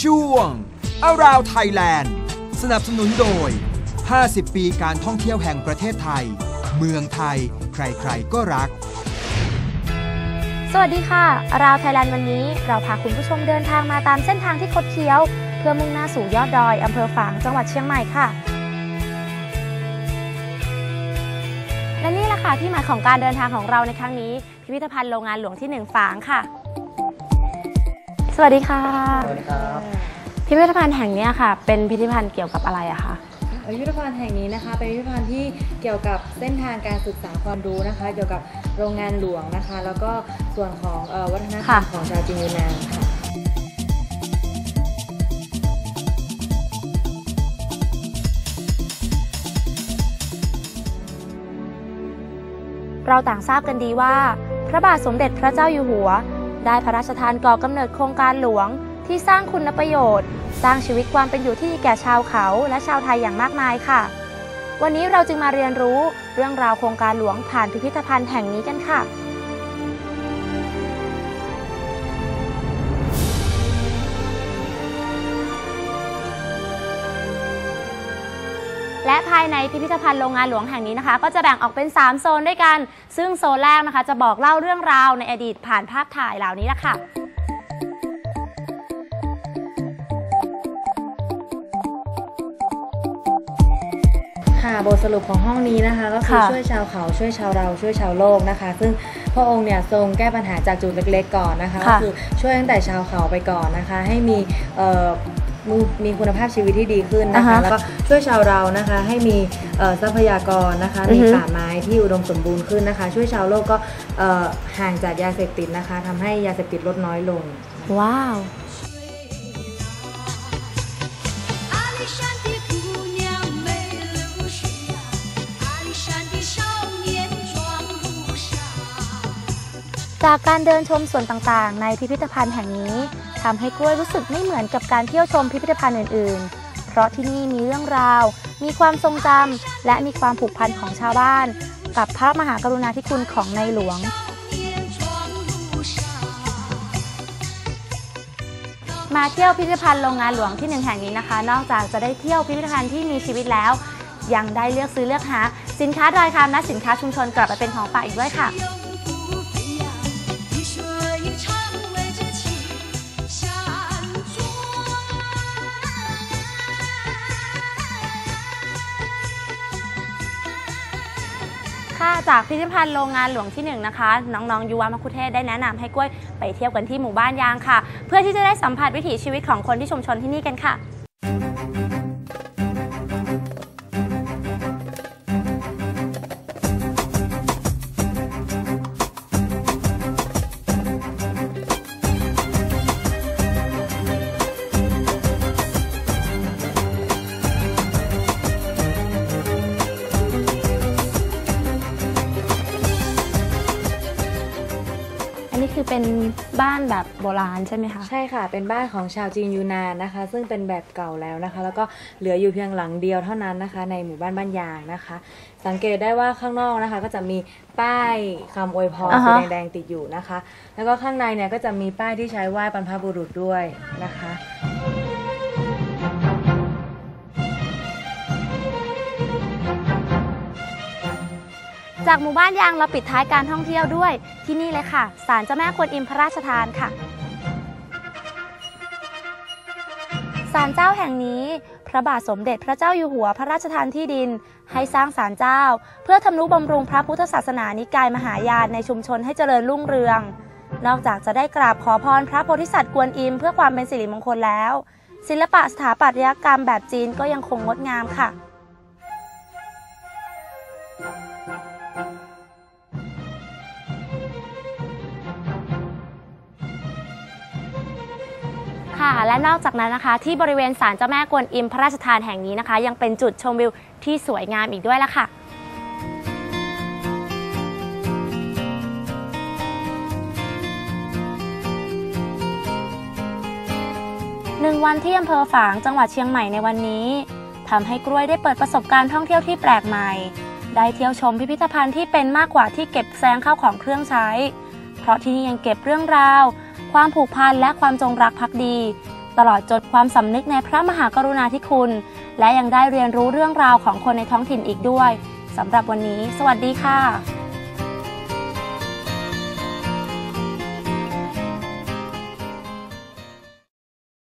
ช่วง Around Thailand สนับสนุนโดย 50 ปีการท่องเที่ยวแห่งประเทศไทย เมืองไทย ใครๆก็รัก สวัสดีค่ะ ราวไทยแลนด์วันนี้ เราพาคุณผู้ชมเดินทางมาตามเส้นทางที่คดเคี้ยว เพื่อมุ่งหน้าสู่ยอดดอยอำเภอฝางจังหวัดเชียงใหม่ค่ะ และนี่แหละค่ะที่หมายของการเดินทางของเราในครั้งนี้ พิพิธภัณฑ์โรงงานหลวงที่หนึ่งฝางค่ะ สวัสดีค่ะ สวัสดีครับพิพิธภัณฑ์แห่งเนี้ยค่ะ เป็นพิพิธภัณฑ์เกี่ยวกับอะไรอะคะพิพิธภัณฑ์แห่งนี้นะคะ เป็นพิพิธภัณฑ์ที่เกี่ยวกับเส้นทางการศึกษาความรู้นะคะ เกี่ยวกับโรงงานหลวงนะคะ แล้วก็ส่วนของเออวัฒนธรรมของชาวจีนยูนานค่ะเราต่างทราบกันดีว่า พระบาทสมเด็จพระเจ้าอยู่หัว ได้พระราชทานก่อกำเนิดโครงการหลวง ที่สร้างคุณประโยชน์ สร้างชีวิตความเป็นอยู่ที่ดีแก่ชาวเขาและชาวไทยอย่างมากมายค่ะ วันนี้เราจึงมาเรียนรู้เรื่องราวโครงการหลวงผ่านพิพิธภัณฑ์แห่งนี้กันค่ะ และภายในพิพิธภัณฑ์โรงงานหลวงแห่งนี้นะคะ ก็จะแบ่งออกเป็น 3 โซนด้วยกัน ซึ่งโซนแรกนะคะ จะบอกเล่าเรื่องราวในอดีตผ่านภาพถ่ายเหล่านี้แหละค่ะค่ะบทสรุปของห้องนี้นะคะก็คือค่ะช่วยชาวเขาช่วยชาวเราช่วยชาวโลกนะคะ ซึ่งพระองค์เนี่ยทรงแก้ปัญหาจากจุดเล็กๆก่อนนะคะก็ค่ะคือช่วยตั้งแต่ชาวเขาไปก่อนนะคะ ให้มีเอ่อ มีมีคุณภาพชีวิตที่ดีขึ้นนะ อ่า คะ ฮะ แล้วก็ช่วยชาวเรานะคะให้มีเอ่อทรัพยากรนะคะ อื มี อฮึ ป่าไม้ที่อุดมสมบูรณ์ขึ้นนะคะ ช่วยชาวโลกก็เอ่อห่างจากยาเสพติดนะคะทำให้ยาเสพติดลดน้อยลง ว้าว 阿里山的姑娘美如水呀，阿里山的少年壮如山。 จากการเดินชมส่วนต่างๆ ในพิพิธภัณฑ์แห่งนี้ ทำให้กล้วยรู้สึกไม่เหมือนกับการเที่ยวชมพิพิธภัณฑ์อื่น ๆ เพราะที่นี่มีเรื่องราว มีความทรงจำและมีความผูกพันของชาวบ้าน กับพระมหากรุณาธิคุณของในหลวง มาเที่ยวพิพิธภัณฑ์โรงงานหลวงที่หนึ่งแห่งนี้นะคะ นอกจากจะได้เที่ยวพิพิธภัณฑ์ที่มีชีวิตแล้ว ยังได้เลือกซื้อเลือกหา สินค้ารายคำและสินค้าชุมชนกลับไปเป็นของฝากอีกด้วยค่ะ จากพิพิธภัณฑ์โรงงานหลวงที่หนึ่งนะคะ น้องๆยุวมคุเทศได้แนะนำให้กล้วยไปเที่ยวกันที่หมู่บ้านยางค่ะ เพื่อที่จะได้สัมผัสวิถีชีวิตของคนที่ชุมชนที่นี่กันค่ะ เป็นบ้านแบบโบราณใช่ไหมคะ ใช่ค่ะ เป็นบ้านของชาวจีนยูนานนะคะ ซึ่งเป็นแบบเก่าแล้วนะคะ แล้วก็เหลืออยู่เพียงหลังเดียวเท่านั้นนะคะ ในหมู่บ้านบ้านยางนะคะ สังเกตได้ว่าข้างนอกนะคะ ก็จะมีป้ายคำอวยพรอ่าสีฮะแดงๆติดอยู่นะคะ แล้วก็ข้างในเนี่ยก็จะมีป้ายที่ใช้ไหว้บรรพบุรุษด้วยนะคะ จากหมู่บ้านยางเราปิดท้ายการท่องเที่ยวด้วย ที่นี่เลยค่ะศาลเจ้าแม่กวนอิมพระราชทานค่ะศาลเจ้าแห่งนี้พระบาทสมเด็จพระเจ้าอยู่หัวพระราชทานที่ดิน ให้สร้างศาลเจ้า เพื่อทำนุบำรุงพระพุทธศาสนานิกายมหายานในชุมชนให้เจริญรุ่งเรือง นอกจากจะได้กราบขอพรพระโพธิสัตว์กวนอิมเพื่อความเป็นสิริมงคลแล้ว ศิลปะสถาปัตยกรรมแบบจีนก็ยังคงงดงามค่ะ ค่ะ และนอกจากนั้นนะคะ ที่บริเวณศาลเจ้าแม่กวนอิมพระราชทานแห่งนี้นะคะ ยังเป็นจุดชมวิวที่สวยงามอีกด้วยล่ะค่ะหนึ่งวันที่อำเภอฝางจังหวัดเชียงใหม่ในวันนี้ทำให้กล้วยได้เปิดประสบการณ์ท่องเที่ยวที่แปลกใหม่ ได้เที่ยวชมพิพิธภัณฑ์ที่เป็นมากกว่าที่เก็บแซงเข้าของเครื่องใช้ เพราะที่นี่ยังเก็บเรื่องราว ความผูกพันและความจงรักภักดี ตลอดจนความสำนึกในพระมหากรุณาธิคุณ และยังได้เรียนรู้เรื่องราวของคนในท้องถิ่นอีกด้วยสำหรับวันนี้ สวัสดีค่ะ